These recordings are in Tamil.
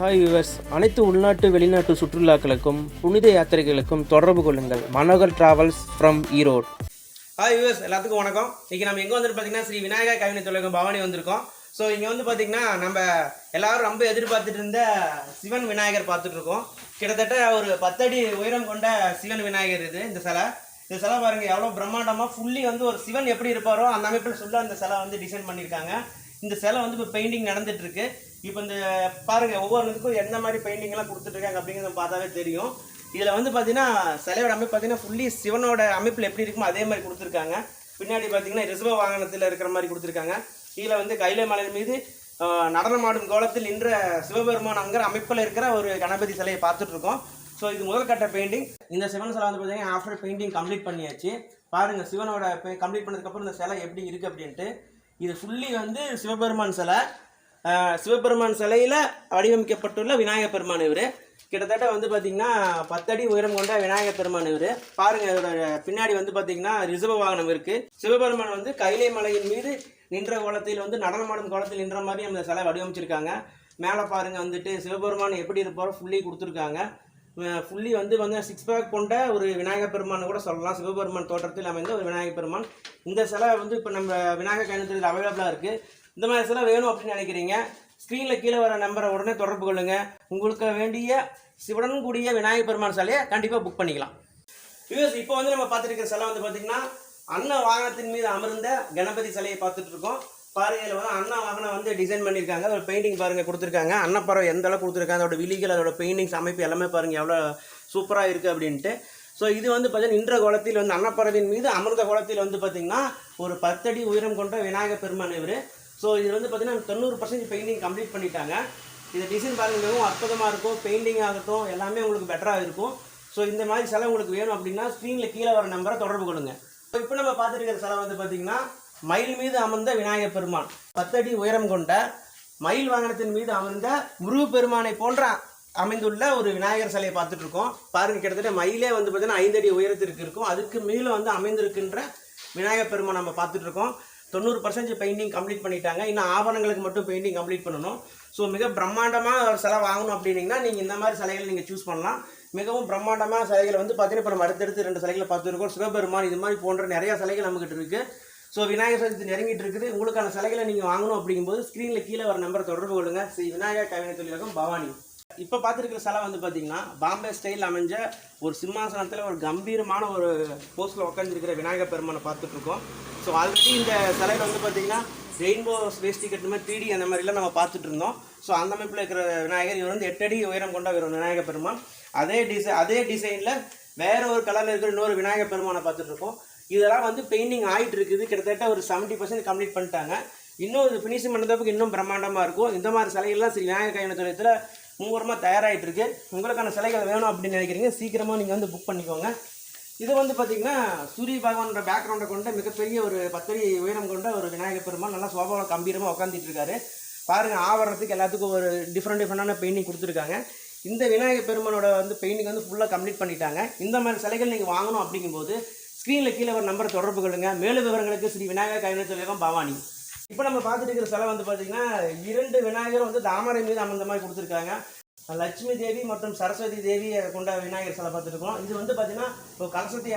ஹாய் யூவர்ஸ் அனைத்து உள்நாட்டு வெளிநாட்டு சுற்றுலாக்களுக்கும் புனித யாத்திரைகளுக்கும் தொடர்பு கொள்ளுங்கள். Manohar travels from Erode hi US எல்லாத்துக்கும் வணக்கம். இன்றைக்கி நம்ம எங்கே வந்து பார்த்தீங்கன்னா ஸ்ரீ விநாயகர் கவினை தொழிலகம் பவானி வந்திருக்கோம். ஸோ இங்கே வந்து பார்த்தீங்கன்னா நம்ம எல்லாரும் ரொம்ப எதிர்பார்த்துட்டு இருந்த சிவன் விநாயகர் பார்த்துட்டு இருக்கோம். கிட்டத்தட்ட ஒரு பத்தடி உயரம் கொண்ட சிவன் விநாயகர் இது இந்த சிலை. இந்த சிலை பாருங்க எவ்வளோ பிரம்மாண்டமாக ஃபுல்லி வந்து ஒரு சிவன் எப்படி இருப்பாரோ அந்த அமைப்பில் சொல்ல அந்த சிலை வந்து டிசைன் பண்ணியிருக்காங்க. இந்த சிலை வந்து இப்போ பெயிண்டிங் நடந்துட்டு இருக்கு. இப்போ இந்த பாருங்க ஒவ்வொருத்துக்கும் எந்த மாதிரி பெயிண்டிங் எல்லாம் அப்படிங்கிறத பார்த்தாவே தெரியும். இதில் வந்து பார்த்தீங்கன்னா சிலையோட அமைப்பு பார்த்தீங்கன்னா ஃபுல்லி சிவனோட அமைப்பில் எப்படி இருக்குமோ அதே மாதிரி கொடுத்துருக்காங்க. பின்னாடி பார்த்தீங்கன்னா ரிசர்வ வாகனத்தில் இருக்கிற மாதிரி கொடுத்துருக்காங்க. கீழே வந்து கைலை மலையின் மீது நடனமாடும் கோலத்தில் நின்ற சிவபெருமான் அங்கிற அமைப்பில் இருக்கிற ஒரு கணபதி சிலையை பார்த்துட்ருக்கோம் ஸோ இது முதல் கட்ட பெயிண்டிங் இந்த சிவன் சிலை வந்து பார்த்தீங்கன்னா ஆஃப்டர் பெயிண்டிங் கம்ப்ளீட் பண்ணியாச்சு. பாருங்கள் சிவனோட கம்ப்ளீட் பண்ணதுக்கப்புறம் இந்த சிலை எப்படி இருக்குது அப்படின்ட்டு. இது ஃபுல்லி வந்து சிவபெருமான் சிலை. சிவபெருமான் சிலையில் வடிவமைக்கப்பட்டுள்ள விநாயகர் பெருமான் இவர். கிட்டத்தட்ட வந்து பார்த்தீங்கன்னா பத்தடி உயரம் கொண்ட விநாயகர் பெருமான் இவர். பாருங்க இதோட பின்னாடி வந்து பார்த்தீங்கன்னா ரிசர்வ வாகனம் இருக்குது சிவபெருமான் வந்து கைலை மலையின் மீது நின்ற கோலத்தில் வந்து நடனமாடும் கோலத்தில் நின்ற மாதிரி அந்த சிலை வடிவமைச்சிருக்காங்க. மேலே பாருங்க வந்துட்டு சிவபெருமான் எப்படி இருப்பாரோ ஃபுல்லி கொடுத்துருக்காங்க. ஃபுல்லி வந்து வந்து சிக்ஸ் பேக் கொண்ட ஒரு விநாயகர் பெருமான் கூட சொல்லலாம். சிவபெருமான் தோற்றத்தில் அமைந்த ஒரு விநாயகர் பெருமான். இந்த சிலை வந்து இப்போ நம்ம விநாயகர் கயணத்தில் அவைலபிளாக இருக்குது இந்த மாதிரி சிலை வேணும் அப்படின்னு நினைக்கிறீங்க ஸ்க்ரீனில் கீழே வர நம்பரை உடனே தொடர்பு கொள்ளுங்க. உங்களுக்கு வேண்டிய சிவனும் கூடிய விநாயகர் பெருமான் சிலையை கண்டிப்பாக புக் பண்ணிக்கலாம். யூஎஸ் இப்போ வந்து நம்ம பார்த்துருக்கிற சிலை வந்து பார்த்தீங்கன்னா அன்ன வாகனத்தின் மீது அமர்ந்த கணபதி சிலையை பார்த்துட்டு இருக்கோம். பாருங்கள் வந்து அண்ணா வாகனம் வந்து டிசைன் பண்ணியிருக்காங்க. அதோட பெயிண்டிங் பாருங்கள் கொடுத்துருக்காங்க. அன்னப்பறவை எந்த அளவுக்கு கொடுத்துருக்காங்க அதோட விழிகள் அதோட பெயிண்டிங்ஸ் அமைப்பு எல்லாமே பாருங்கள் எவ்வளோ சூப்பராக இருக்குது அப்படின்ட்டு. ஸோ இது வந்து பார்த்தீங்கன்னா நின்ற கோலத்தில் வந்து அன்னப்பறவையின் மீது அமிர்த கோலத்தில் வந்து பார்த்தீங்கன்னா ஒரு பத்தடி உயரம் கொண்ட விநாயகர் பெருமான் இவர். ஸோ இது வந்து பார்த்தீங்கன்னா தொண்ணூறு பர்சன்ட் பெயிண்டிங் கம்ப்ளீட் பண்ணிட்டாங்க. இந்த டிசைன் பாருங்கள் மிகவும் அற்புதமாக இருக்கும். பெயிண்டிங் ஆகட்டும் எல்லாமே உங்களுக்கு பெட்டராக இருக்கும். ஸோ இந்த மாதிரி சிலை உங்களுக்கு வேணும் அப்படின்னா ஸ்க்ரீனில் கீழே வர நம்பரை தொடர்பு கொள்ளுங்க. இப்போ நம்ம பார்த்துருக்கிற சிலை வந்து பார்த்தீங்கன்னா மயில் மீது அமர்ந்த விநாயகர் பெருமான். பத்தடி உயரம் கொண்ட மயில் வாகனத்தின் மீது அமர்ந்த முருகப்பெருமானை போன்ற அமைந்துள்ள ஒரு விநாயகர் சிலையை பார்த்துட்டு இருக்கோம். பாருங்க கிட்டத்தட்ட மயிலே வந்து பார்த்தீங்கன்னா ஐந்தடி உயரத்திற்கு இருக்கும். அதுக்கு மேலே வந்து அமைந்திருக்கின்ற விநாயகர் பெருமான் நம்ம பார்த்துட்டு இருக்கோம். தொண்ணூறு பர்சன்டேஜ் பெயிண்டிங் கம்ப்ளீட் பண்ணிட்டாங்க. இன்னும் ஆபரணங்களுக்கு மட்டும் பெயிண்டிங் கம்ப்ளீட் பண்ணணும். ஸோ மிக பிரம்மாண்டமாக ஒரு சிலை வாங்கணும் அப்படின்னீங்கன்னா நீங்கள் இந்த மாதிரி சிலைகளை நீங்கள் சூஸ் பண்ணலாம். மிகவும் பிரம்மாண்டமான சிலைகள் வந்து பார்த்தீங்கன்னா இப்போ நம்ம அடுத்தடுத்து ரெண்டு சிலைகளை பார்த்துருக்கோம் சிவபெருமான் இது மாதிரி போன்ற நிறைய சிலைகள் நம்மகிட்ட இருக்குது ஸோ விநாயகர் சதுர்த்தி நெருங்கிட்டு இருக்குது. உங்களுக்கான சிலைகளை நீங்கள் வாங்கணும் அப்படிங்கும்போது ஸ்க்ரீனில் கீழே வர நம்பரை தொடர்பு கொள்ளுங்கள் ஸ்ரீ விநாயகர் கைவினை தொழிலகம் பவானி. இப்போ பார்த்துருக்கிற சிலை வந்து பார்த்தீங்கன்னா பாம்பே ஸ்டைல் அமைஞ்ச ஒரு சிம்மாசனத்தில் ஒரு கம்பீரமான ஒரு போஸ்டில் உட்காந்துருக்கிற விநாயகர் பெருமானை பார்த்துட்ருக்கோம். ஸோ ஆல்ரெடி இந்த சிலையில் வந்து பார்த்தீங்கன்னா ரெயின்போ வேஸ்டி கட்டு மாதிரி த்ரீடி அந்த மாதிரிலாம் நம்ம பார்த்துட்டு இருந்தோம் ஸோ அந்த அமைப்பில் இருக்கிற விநாயகர் இவர் வந்து எட்டடி உயரம் கொண்ட ஒரு விநாயகர் பெருமான். அதே டிசை அதே டிசைனில் வேற ஒரு கலரில் இருக்கிற இன்னொரு விநாயகர் பெருமானை பார்த்துட்டு இருக்கோம் இதெல்லாம் வந்து பெயிண்டிங் ஆகிட்டு இருக்குது கிட்டத்தட்ட ஒரு செவன்ட்டி பர்சன்ட் கம்ப்ளீட் பண்ணிட்டாங்க. இன்னும் இது ஃபினிஷிங் பண்ணுறதுக்கு இன்னும் பிரம்மாண்டமாக இருக்கும். இந்த மாதிரி சிலைகள்லாம் ஸ்ரீ விநாயகர் கைவினை தொழிலத்தில் மும்முரமாக தயாராகிட்டு இருக்கு உங்களுக்கான சிலைகள் வேணும் அப்படின்னு நினைக்கிறீங்க சீக்கிரமாக நீங்கள் வந்து புக் பண்ணிக்கோங்க. இது வந்து பார்த்தீங்கன்னா சூரிய பகவானோட பேக்ரவுண்டை கொண்ட மிகப்பெரிய ஒரு பத்தடி உயரம் கொண்ட ஒரு விநாயகர் பெருமாள் நல்லா சோபாவை கம்பீரமாக உட்காந்துட்டு இருக்காரு பாருங்க ஆவரணத்துக்கு எல்லாத்துக்கும் ஒரு டிஃப்ரெண்ட் டிஃப்ரெண்டான பெயிண்டிங் கொடுத்துருக்காங்க. இந்த விநாயகர் பெருமானோட வந்து பெயிண்டிங் வந்து ஃபுல்லாக கம்ப்ளீட் பண்ணிட்டாங்க. இந்த மாதிரி சிலைகள் நீங்கள் வாங்கணும் அப்படிங்கும்போது ஸ்க்ரீனில் கீழே ஒரு நம்பரை தொடர்பு கொள்ளுங்கள் மேலும் விவரங்களுக்கு ஸ்ரீ விநாயகர் கைவினை தொழிலகம் பவானி. இப்போ நம்ம பார்த்துட்டு இருக்கிற சிலை வந்து பார்த்தீங்கன்னா இரண்டு விநாயகர் வந்து தாமரை மீது அமர்ந்த மாதிரி கொடுத்துருக்காங்க. லட்சுமி தேவி மற்றும் சரஸ்வதி தேவி கொண்ட விநாயகர் சிலை பார்த்துருக்கோம் இது வந்து பார்த்தீங்கன்னா இப்போ கலசத்தை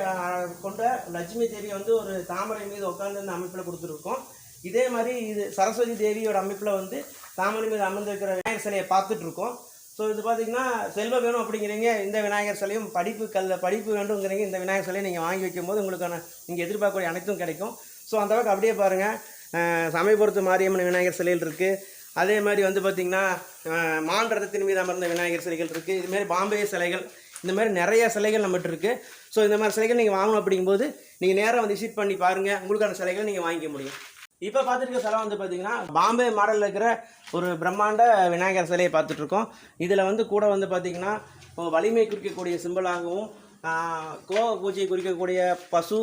கொண்ட லட்சுமி தேவி வந்து ஒரு தாமரை மீது உட்காந்து இந்த அமைப்பில் கொடுத்துருக்கோம். இதே மாதிரி இது சரஸ்வதி தேவியோட அமைப்பில் வந்து தாமரை மீது அமர்ந்திருக்கிற விநாயகர் சிலையை பார்த்துட்ருக்கோம் ஸோ இது பார்த்தீங்கன்னா செல்வம் வேணும் அப்படிங்கிறீங்க இந்த விநாயகர் சிலையும் படிப்பு கல்ல படிப்பு வேண்டும்ங்கிறீங்க இந்த விநாயகர் சிலையை நீங்கள் வாங்கி வைக்கும்போது உங்களுக்கான நீங்கள் எதிர்பார்க்கக்கூடிய அனைத்தும் கிடைக்கும். ஸோ அந்த அளவுக்கு அப்படியே பாருங்கள் சமயபுரத்து மாரியம்மன் விநாயகர் சிலைகள் இருக்குது அதே மாதிரி வந்து பார்த்திங்கன்னா அஹ், மான் ரதத்தின் மீது அமர்ந்த விநாயகர் சிலைகள் இருக்குது இதுமாரி பாம்பே சிலைகள் இந்த மாதிரி நிறைய சிலைகள் நம்மகிட்ட இருக்குது ஸோ இந்த மாதிரி சிலைகள் நீங்கள் வாங்கணும் அப்படிங்கும்போது நீங்கள் நேராக வந்து விசிட் பண்ணி பாருங்கள் உங்களுக்கான சிலைகளை நீங்கள் வாங்கிக்க முடியும். இப்போ பார்த்துருக்க சிலை வந்து பார்த்தீங்கன்னா பாம்பே மாடலில் இருக்கிற ஒரு பிரம்மாண்ட விநாயகர் சிலையை பார்த்துட்ருக்கோம். இதில் வந்து கூட வந்து பார்த்திங்கன்னா வலிமை குறிக்கக்கூடிய சிம்பிளாகவும் கோவ பூஜையை குறிக்கக்கூடிய பசு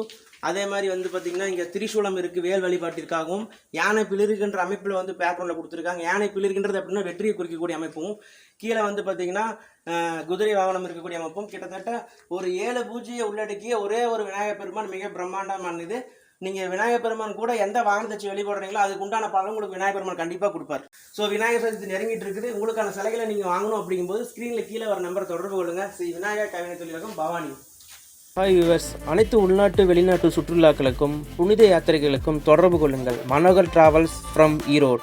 அதே மாதிரி வந்து பார்த்திங்கன்னா இங்கே திரிசூலம் இருக்குது வேல் வழிபாட்டிற்காகவும் யானை பிளிருக்குன்ற அமைப்பில் வந்து பேக்ரவுண்டில் கொடுத்துருக்காங்க. யானை பிளிருக்குன்றது அப்படின்னா வெற்றியை குறிக்கக்கூடிய அமைப்பும் கீழே வந்து பார்த்திங்கன்னா குதிரை வாகனம் இருக்கக்கூடிய அமைப்பும் கிட்டத்தட்ட ஒரு ஏழு பூஜையை உள்ளடக்கிய ஒரே ஒரு விநாயகர் பெருமான் மிக பிரம்மாண்டமானது நீங்கள் விநாயகர் பெருமான் கூட எந்த வாகனத்தை வச்சு வெளிப்படுறீங்களோ அதுக்கு உண்டான பலன் உங்களுக்கு விநாயகர் பெருமான் கண்டிப்பாக கொடுப்பார். ஸோ விநாயகர் சதுர்த்தி நெருங்கிட்டு இருக்குது. உங்களுக்கான சிலைகளை நீங்கள் வாங்கணும் அப்படிங்கும்போது ஸ்க்ரீனில் கீழே வர நம்பரை தொடர்பு கொள்ளுங்கள் ஸ்ரீ விநாயகர் கவிஞர் தொழிலகம் பவானி. ஹாய் யூவர்ஸ் அனைத்து உள்நாட்டு வெளிநாட்டு சுற்றுலாக்களுக்கும் புனித யாத்திரைகளுக்கும் தொடர்பு கொள்ளுங்கள். Manohar travels from Erode